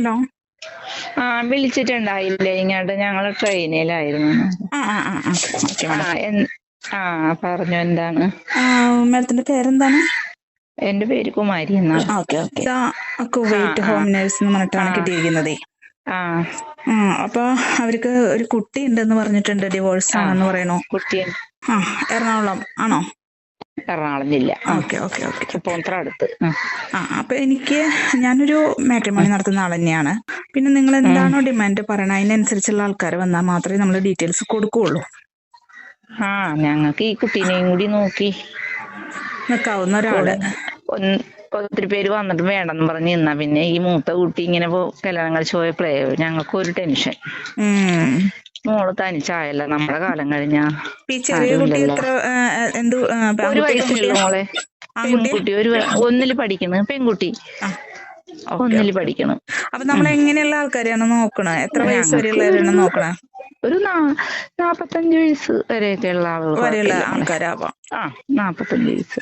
വിളിച്ചിരുന്നല്ലോ ആ വിളിച്ചിട്ടുണ്ടായില്ലേ. ഇങ്ങോട്ട് ഞങ്ങൾ ട്രെയിനിലായിരുന്നു. ആ ആ ആ ആ. ഓക്കെ ആ മാഡം ആ പറഞ്ഞു എന്താണ്? മാഡത്തിന്റെ പേരെന്താണ്? എന്റെ പേര് കുമാരി എന്നാണ്. Okay Kuwait. ഹോം നേഴ്സ് എന്ന് പറഞ്ഞിട്ടാണ്. കിട്ടിയിരിക്കുന്നതേ. അപ്പൊ അവർക്ക് ഒരു കുട്ടി ഉണ്ടെന്ന് പറഞ്ഞിട്ടുണ്ട്. ഡിവോഴ്സ് ആണെന്ന് പറയണു കുട്ടി ആ എറണാകുളം. ആണോ? എറണാകുളം ജില്ല ഓക്കെ ഓക്കെ ഓക്കെ. തൃപ്പൂണിത്തുറ അടുത്ത് ആ അപ്പൊ എനിക്ക് ഞാനൊരു മാട്രിമോണി നടത്തുന്ന ആൾ തന്നെയാണ് പിന്നെ നിങ്ങൾ എന്താണോ ഡിമാൻഡ് പറയണത് അതിനനുസരിച്ചുള്ള ആൾക്കാർ വന്നാൽ മാത്രമേ നമ്മൾ ഡീറ്റെയിൽസ് കൊടുക്കുകയുള്ളൂ ആ ഞങ്ങൾക്ക് ഈ കുട്ടീനെയും കൂടി നോക്കി. നിൽക്കാവുന്ന ഒരാൾ. ഒന്ന് ഒത്തിരി പേര് വന്നിട്ട് വേണ്ടെന്ന് പറഞ്ഞ് നിന്നാ. പിന്നെ ഈ മൂത്ത കുട്ടി ഇങ്ങനെ പോ- കല്യാണം കഴിച്ച് പോയപ്പോഴേ ഞങ്ങൾക്ക് ഒരു ടെൻഷൻ. മോൾ തനിച്ചായല്ല നമ്മുടെ കാലം കഴിഞ്ഞാ ഇപ്പൊ ഒരു വയസ്സുള്ള? മോളെ. പെൺകുട്ടി ഒരു ഒന്നിൽ പഠിക്കുന്നു പെൺകുട്ടി. ഒന്നിൽ. പഠിക്കണം. അപ്പൊ നമ്മൾ എങ്ങനെയുള്ള ആൾക്കാരെയാണ് നോക്കണേ? എത്ര വയസ്സ് വരെയുള്ളവരാണ് നോക്കണത് ഒരു നാ- നാപ്പത്തഞ്ച് വയസ്സ് വരെയൊക്കെ ഉള്ള ആളുകൾ വരെയുള്ള ആൾക്കാരാവാം ആ നാപ്പത്തഞ്ച് വയസ്സ്.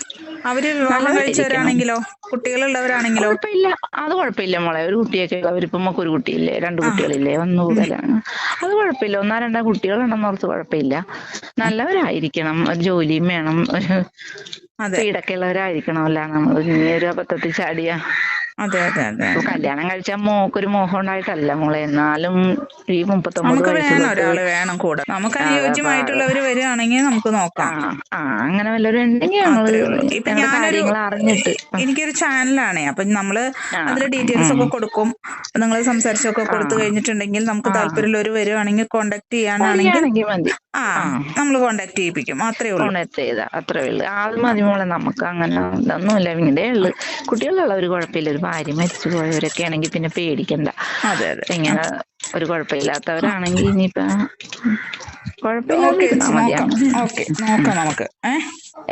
അവർ വിവാഹം. കഴിച്ചവരാണെങ്കിലോ? കുട്ടികളുള്ളവരാണെങ്കിലോ? കുഴപ്പമില്ല. അത് കുഴപ്പമില്ല മോളെ. ഒരു കുട്ടിയൊക്കെ അവരിപ്പം നമുക്ക് ഒരു കുട്ടിയില്ലേ? രണ്ട് കുട്ടികളില്ലേ? വന്നു കല്യാണം അത് കുഴപ്പമില്ല. ഒന്നാ രണ്ടാ കുട്ടികളുണ്ടെന്ന് ഓർത്ത് കുഴപ്പമില്ല. നല്ലവരായിരിക്കണം. ഒരു ജോലിയും വേണം. ഒരു വീടൊക്കെ ഉള്ളവരായിരിക്കണമല്ല നമ്മൾ ഇനി ഒരു അബദ്ധത്തിൽ ചാടിയ. അതെ അതെ അതെ. കല്യാണം കഴിച്ചാൽ മോക്കൊരു മോഹം ഉണ്ടായിട്ടല്ല മോളെ. എന്നാലും ഈ മുപ്പത്തൊമ്പത് നമുക്ക് വേണം ഒരാൾ വേണം കൂടെ. നമുക്ക് അനുയോജ്യമായിട്ടുള്ളവര് വരികയാണെങ്കിൽ നമുക്ക് നോക്കാം. ആ അങ്ങനെ വല്ലവരും ഉണ്ടെങ്കിൽ. ഇപ്പൊ ഞാനൊരു- അറിഞ്ഞിട്ട്. എനിക്കൊരു ചാനലാണേ. അപ്പൊ നമ്മൾ. അതിൽ ഡീറ്റെയിൽസ് ഒക്കെ കൊടുക്കും. നിങ്ങൾ സംസാരിച്ചൊക്കെ കൊടുത്തു കഴിഞ്ഞിട്ടുണ്ടെങ്കിൽ നമുക്ക്. താല്പര്യമുള്ളവർ വരുവാണെങ്കിൽ കോണ്ടാക്ട് ചെയ്യാനാണെങ്കിൽ ആ. നമ്മൾ കോണ്ടാക്ട് ചെയ്യിപ്പിക്കും. അത്രേ ഉള്ളൂ. അത്രേ ഉള്ളൂ. ആൾ മതി മോളെ. നമുക്ക് അങ്ങനെ ഇതൊന്നുമില്ല. ഇങ്ങനെ ഉള്ളു. കുട്ടികളുള്ള ഒരു കുഴപ്പമില്ല. ഒരു ഭാര്യ മരിച്ചു പോയവരൊക്കെ ആണെങ്കിൽ പിന്നെ പേടിക്കണ്ട. അതെ അതെ. ഇങ്ങനെ ഒരു കുഴപ്പമില്ലാത്തവരാണെങ്കിൽ ഇനിയിപ്പോ നോക്കാം. നമുക്ക്.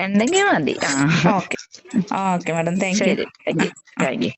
ഉണ്ടെങ്കിൽ മതി. ആ. Okay okay madam thank you thank you